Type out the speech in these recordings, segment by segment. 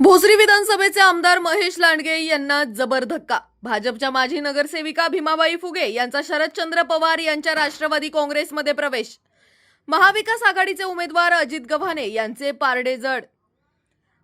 भोसरी विधानसभेचे आमदार महेश लांडगे यांना जबर धक्का. भाजपच्या माजी नगरसेविका भीमाबाई फुगे यांचा शरदचंद्र पवार यांच्या राष्ट्रवादी काँग्रेसमध्ये प्रवेश. महाविकास आघाडीचे उमेदवार अजित गव्हाणे यांचे पारडे जड.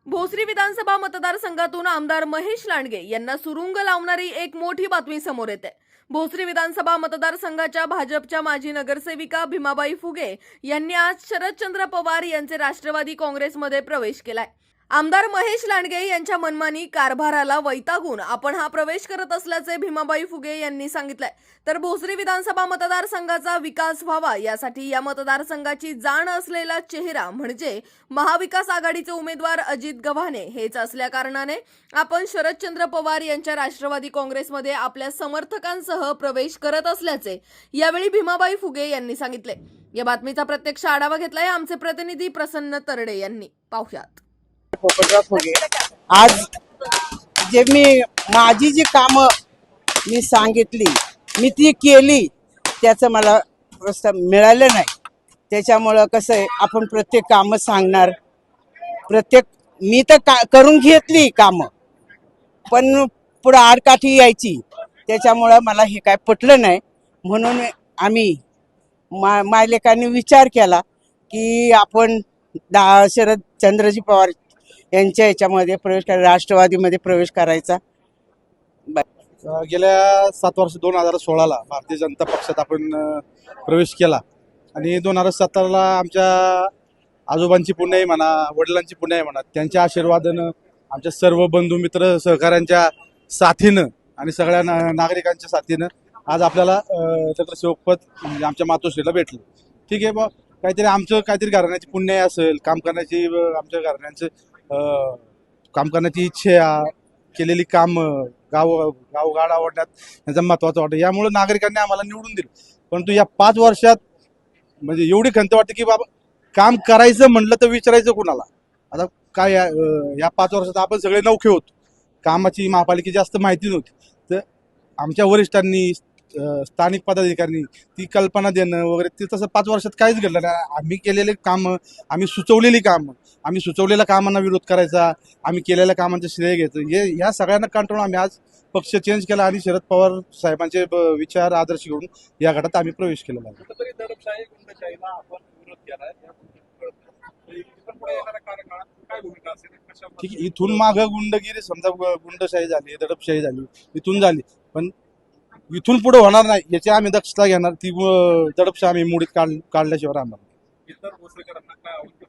भोसरी विधानसभा मतदारसंघातून आमदार महेश लांडगे यांना सुरुंग लावणारी एक मोठी बातमी समोर येते. भोसरी विधानसभा मतदारसंघाच्या भाजपच्या माजी नगरसेविका भीमाबाई फुगे यांनी आज शरदचंद्र पवार यांचे राष्ट्रवादी काँग्रेसमध्ये प्रवेश केलाय. आमदार महेश लांडगे यांच्या मनमानी कारभाराला वैतागून आपण हा प्रवेश करत असल्याचे भीमाबाई फुगे यांनी सांगितलंय. तर भोसरी विधानसभा मतदारसंघाचा विकास व्हावा यासाठी या मतदारसंघाची जाण असलेला चेहरा म्हणजे महाविकास आघाडीचे उमेदवार अजित गव्हाणे हेच असल्या कारणाने आपण शरदचंद्र पवार यांच्या राष्ट्रवादी काँग्रेसमध्ये आपल्या समर्थकांसह प्रवेश करत असल्याचे यावेळी भीमाबाई फुगे यांनी सांगितले. या बातमीचा प्रत्यक्ष आढावा घेतलाय आमचे प्रतिनिधी प्रसन्न तरडे यांनी. पाहुयात. फोटोग्राफ होगे आज जे मी माझी जी कामं मी सांगितली मी ती केली त्याचं मला प्रस्ताव मिळालं नाही. त्याच्यामुळं कसं आहे आपण प्रत्येक कामं सांगणार. प्रत्येक मी तर का करून घेतली कामं पण पुढं आडकाठी यायची. त्याच्यामुळं मला हे काय पटलं नाही. म्हणून आम्ही मा मायलेकांनी विचार केला की आपण दा शरद चंद्रजी पवार यांच्या याच्यामध्ये प्रवेश करा राष्ट्रवादीमध्ये प्रवेश करायचा. गेल्या सात वर्ष दोन हजार सोळाला भारतीय जनता पक्षात आपण प्रवेश केला. आणि दोन हजार सतराला आमच्या आजोबांची पुण्याई म्हणा वडिलांची पुण्याई म्हणा त्यांच्या आशीर्वादानं आमच्या सर्व बंधू मित्र सहकाऱ्यांच्या साथीनं आणि सगळ्या ना- नागरिकांच्या साथीनं आज आपल्याला अ, नगरसेवकपद म्हणजे आमच्या मातोश्रीला भेटलं. ठीक आहे बा काहीतरी आमचं काहीतरी घराण्याची पुण्याई असेल काम करण्याची आमच्या घराण्यांचं काम करण्याची इच्छा केलेली कामं गाव गावगाड आवडण्यात याचा महत्त्वाचा वाटतं. यामुळे नागरिकांनी आम्हाला निवडून दिलं. परंतु या पाच वर्षात म्हणजे एवढी खंत वाटते की बाबा काम करायचं म्हटलं तर विचारायचं कुणाला? आता काय या- पाच वर्षात आपण सगळे नौखे होतो. कामाची महापालिकेची जास्त माहिती नव्हती. तर आमच्या वरिष्ठांनी स्थानिक पदाधिकाऱ्यांनी ती कल्पना देणं वगैरे ते तसं पाच वर्षात काहीच घडलं नाही. आम्ही केलेले कामं आम्ही सुचवलेली कामं आम्ही सुचवलेल्या कामांना विरोध करायचा आम्ही केलेल्या कामांचं श्रेय घ्यायचं. हे ह्या सगळ्यांना कंट्रोल आम्ही आज पक्ष चेंज केला आणि शरद पवार साहेबांचे विचार आदर्श घेऊन या गटात आम्ही प्रवेश केलेला ठीक आहे इथून माग गुंडगिरी समजा गुंडशाही झाली दडपशाही झाली इथून झाली. पण इथून पुढे होणार नाही याची आम्ही दक्षता घेणार ती अं, दडपशाही आम्ही मुडीत काढ काढल्याशिवाय राहणार नाही. इतर भोसलेकरांना काय आवडतं?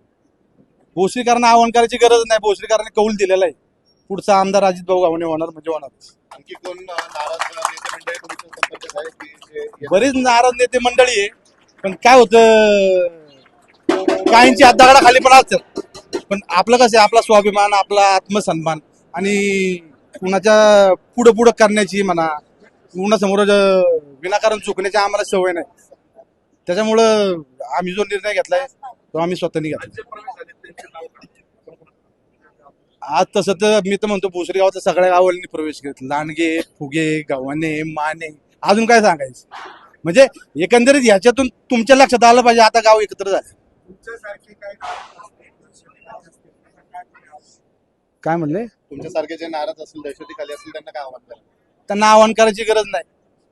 भोसरीकरांना आव्हान करायची गरज नाही भोसरीकरांनी कौल दिलेला आहे. पुढचा आमदार अजित भाऊ गावणे होणार म्हणजे होणार. आणखी कोण नाराज बरीच नाराज नेते मंडळी आहे पण काय होतं काहींची हात दगडाखाली पण असतात. पण आपलं कसं आहे आपला स्वाभिमान आपला आत्मसन्मान आणि कुणाच्या पुढं पुढं करण्याची म्हणा कुणासमोर विनाकारण चुकण्याची आम्हाला सवय नाही. त्याच्यामुळं आम्ही जो निर्णय घेतलाय तो आम्ही स्वतःनी घेतला? आज तसं तर मी तर म्हणतो भोसरी गावाचा सगळ्या गावांनी प्रवेश केला लांडगे फुगे गव्हाणे माने अजून काय सांगायचं? म्हणजे एकंदरीत ह्याच्यातून तुमच्या लक्षात आलं पाहिजे आता गाव एकत्र झालं. तुमच्यासारखे काय काय म्हणले? तुमच्यासारखे जे नाराज असतील दहशती असतील त्यांना काय करा त्यांना आव्हान करायची गरज नाही.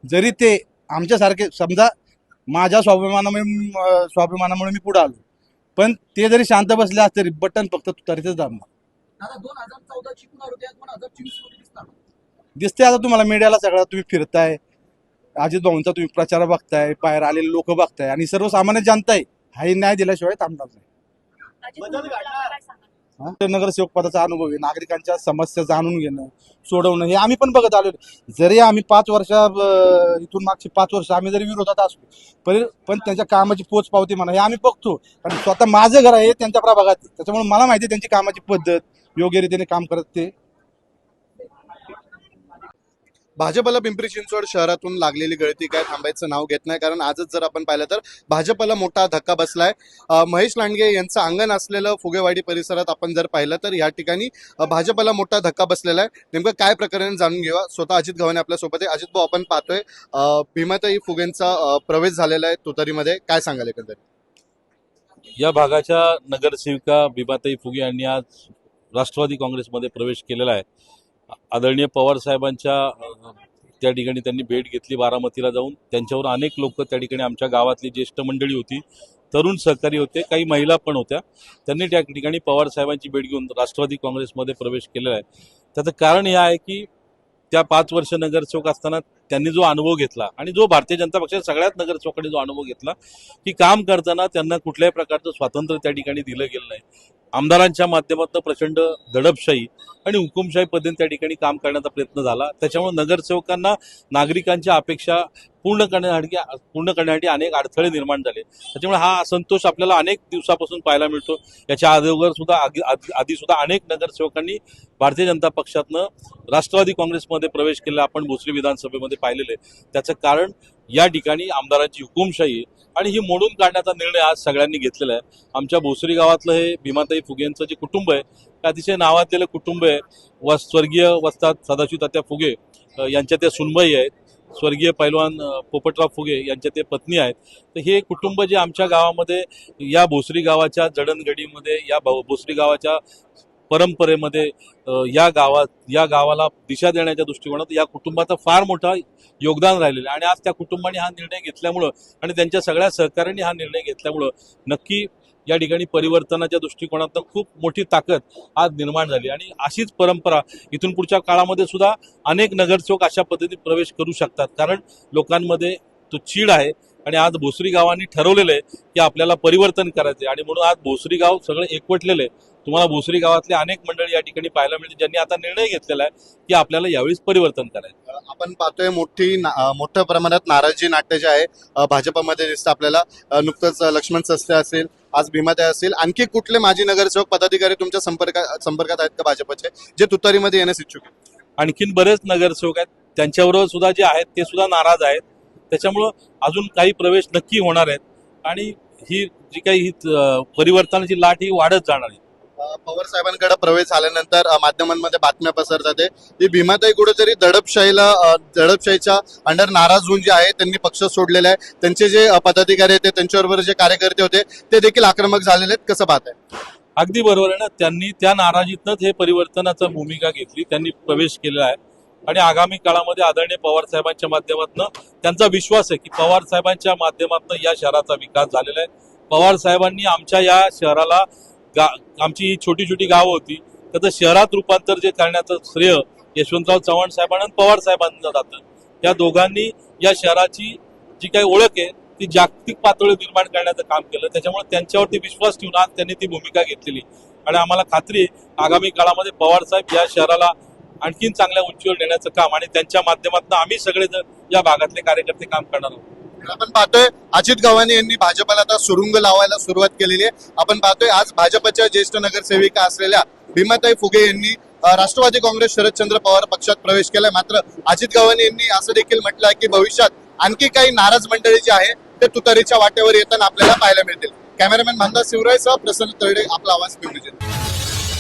जरी ते आमच्यासारखे समजा माझ्या स्वाभिमानामुळे स्वाभिमानामुळे मी पुढे आलो. पण ते जरी शांत बसले असते तरी बटन फक्त तुतारीतच दाबणार दिसते आता तुम्हाला मीडियाला सगळं तुम्ही फिरताय अजित भाऊंचा तुम्ही प्रचार बघताय बाहेर आलेले लोक बघताय आणि सर्वसामान्य जनता आहे हाही न्याय दिल्याशिवाय थांबणार नाही. हा? नगरसेवक पदाचा अनुभव आहे नागरिकांच्या समस्या जाणून घेणं सोडवणं हे आम्ही पण बघत आलो. जरी आम्ही पाच वर्ष इथून मागची पाच वर्ष आम्ही जरी विरोधात असलो पण पण त्यांच्या कामाची पोच पावती म्हणा हे आम्ही बघतो. कारण स्वतः माझं घर आहे त्यांच्या प्रभागात. त्याच्यामुळे मला माहिती आहे त्यांची कामाची पद्धत योग्य रीतीने काम करत ते. भाजपला पिंपरी चिंचवड शहरातून लागलेली गळती काय थांबायचं नाव घेत नाही. कारण आजच जर आपण पाहिलं तर भाजपला मोठा धक्का बसलाय. महेश लांडगे यांचं अंगण असलेलं फुगेवाडी परिसरात आपण जर पाहिलं तर या ठिकाणी भाजपला मोठा धक्का बसलेला आहे. नेमकं काय प्रकरण जाणून घेऊया स्वतः अजित गव्हाणे आपल्यासोबत आहे. अजित भाऊ आपण पाहतोय भीमाताई फुगेंचा प्रवेश झालेला आहे तुतारीमध्ये. काय सांगाल एकंदरीत? या भागाच्या नगरसेविका भीमाताई फुगे यांनी आज राष्ट्रवादी काँग्रेसमध्ये प्रवेश केलेला आहे. आदरणीय पवार साहेबांच्या त्या ठिकाणी त्यांनी भेट घेतली बारामतीला जाऊन. त्यांच्यावर अनेक लोक त्या ठिकाणी आमच्या गावातली ज्येष्ठ मंडळी होती. तरुण सहकारी होते काही महिला पण होत्या. त्यांनी त्या ठिकाणी पवार साहेबांची भेट घेऊन राष्ट्रवादी काँग्रेसमध्ये प्रवेश केलेला आहे. त्याचं कारण हे आहे की त्या पाच वर्ष नगरसेवक असताना त्यांनी जो अनुभव घेतला आणि जो भारतीय जनता पक्षाच्या सगळ्यात नगरसेवकांनी जो अनुभव घेतला की काम करताना त्यांना कुठल्याही प्रकारचं स्वातंत्र्य त्या ठिकाणी दिलं गेलं नाही. आमदारांच्या माध्यमातून प्रचंड दडपशाही आणि हुकुमशाही पद्धतीने त्या ठिकाणी काम करण्याचा प्रयत्न झाला. त्याच्यामुळे नगरसेवकांना नागरिकांच्या अपेक्षा पूर्ण करण्यासाठी पूर्ण करण्यासाठी अनेक अडथळे निर्माण झाले. त्याच्यामुळे हा असंतोष आपल्याला अनेक दिवसापासून पाहायला मिळतो. याच्या अगोदर सुद्धा आधी सुद्धा अनेक नगरसेवकांनी भारतीय जनता पक्षातनं राष्ट्रवादी काँग्रेसमध्ये प्रवेश केला. आपण भोसरी विधानसभेमध्ये पाहिलेले आहे. त्याचं कारण या ठिकाणी आमदारांची हुकुमशाही आणि ही मोडून काढण्याचा निर्णय आज सगळ्यांनी घेतलेला आहे. आमच्या भोसरी गावातलं हे भीमाताई फुगेंचं जे कुटुंब आहे ते अतिशय नावाजलेलं कुटुंब आहे. व स्वर्गीय वस्तात सदाशिव तात्या फुगे यांच्या त्या सुनबाई आहेत. स्वर्गीय पैलवान पोपटराव फुगे यांच्या ते पत्नी आहेत. तर हे कुटुंब जे आमच्या गावामध्ये या भोसरी गावाच्या जडणगडीमध्ये या भो- भोसरी गावाच्या परंपरेमध्ये या गावात या गावाला दिशा देण्याच्या दृष्टिकोनात या कुटुंबाचं फार मोठा योगदान राहिलेलं आहे. आणि आज त्या कुटुंबाने हा निर्णय घेतल्यामुळं आणि त्यांच्या सगळ्या सहकाऱ्यांनी हा निर्णय घेतल्यामुळं नक्की या ठिकाणी परिवर्तनाच्या दृष्टिकोनातून खूप मोठी ताकद आज निर्माण झाली. आणि अशीच परंपरा इथून पुढच्या काळामध्ये सुद्धा अनेक नगरसेवक अशा पद्धतीने प्रवेश करू शकतात. कारण लोकांमध्ये तो चीड आहे आणि आज भोसरी गावांनी ठरवलेलं आहे की आपल्याला परिवर्तन करायचं आहे आणि म्हणून आज भोसरी गाव सगळं एकवटलेलं आहे. तुम्हाला भोसरी गावातले अनेक मंडळी या ठिकाणी पाहायला मिळते ज्यांनी आता निर्णय घेतलेला आहे की आपल्याला यावेळेस परिवर्तन करायचं आपण पाहतोय मोठी ना- मोठ्या प्रमाणात नाराजी नाट्य जे आहे भाजपमध्ये दिसतं आपल्याला. नुकतंच लक्ष्मण सस्ते असेल आज भीमाताई असेल आणखी कुठले माजी नगरसेवक पदाधिकारी तुमच्या संपर्कात संपर्कात आहेत का भाजपचे जे तुतारीमध्ये येण्यास इच्छुक आहेत? आणखीन बरेच नगरसेवक आहेत. त्यांच्याबरोबर सुद्धा जे आहेत ते सुद्धा नाराज आहेत. त्याच्यामुळं अजून काही प्रवेश नक्की होणार आहेत. आणि ही जी काही ही परिवर्तनाची लाट ही वाढत जाणार आहे. पवार साहेबांकडे प्रवेश झाल्यानंतर माध्यमांमध्ये बातम्या पसरतात आहे. ही भीमाताई कुठेतरी दडपशाहीला दडपशाहीच्या अंडर नाराज होऊन जे आहे त्यांनी पक्ष सोडलेला आहे. त्यांचे जे पदाधिकारी होते त्यांच्याबरोबर जे कार्यकर्ते होते ते देखील आक्रमक झालेले आहेत. कसं पाहत आहे अगदी बरोबर आहे ना. त्यांनी त्या नाराजीतनंच हे परिवर्तनाचा भूमिका घेतली. त्यांनी प्रवेश केलेला आहे. आणि आगामी काळामध्ये आदरणीय पवार साहेबांच्या माध्यमातून त्यांचा विश्वास आहे की पवार साहेबांच्या माध्यमातून या शहराचा विकास झालेला आहे. पवार साहेबांनी आमच्या या शहराला गा आमची ही छोटी छोटी गावं होती. त्याचं शहरात रूपांतर जे करण्याचं श्रेय यशवंतराव चव्हाण साहेबांना आणि पवार साहेबांना जातं. या दोघांनी या शहराची जी काही ओळख आहे ती जागतिक पातळीवर निर्माण करण्याचं काम केलं. त्याच्यामुळे त्यांच्यावरती विश्वास ठेवून आज त्यांनी ती भूमिका घेतलेली. आणि आम्हाला खात्री आहे आगामी काळामध्ये पवार साहेब या शहराला आणखीन चांगल्या उंचीवर नेण्याचं काम आणि त्यांच्या माध्यमातून आम्ही सगळे जण या भागातले कार्यकर्ते काम करणार आहोत. आपण पाहतोय. अजित गव्हाणे यांनी भाजपला आता सुरुंग लावायला सुरुवात केलेली आहे. आपण पाहतोय आज भाजपच्या ज्येष्ठ नगरसेविका असलेल्या भीमाताई फुगे यांनी राष्ट्रवादी काँग्रेस शरदचंद्र पवार पक्षात प्रवेश केलाय. मात्र अजित गव्हाणे यांनी असं देखील म्हटलं आहे की भविष्यात आणखी काही नाराज मंडळी जी आहे ते तुतारीच्या वाटेवर येताना आपल्याला पाहायला मिळतील. कॅमेरामॅन भांदा शिवरायसह प्रसन्न तळडे आपला आवाज पिंपरी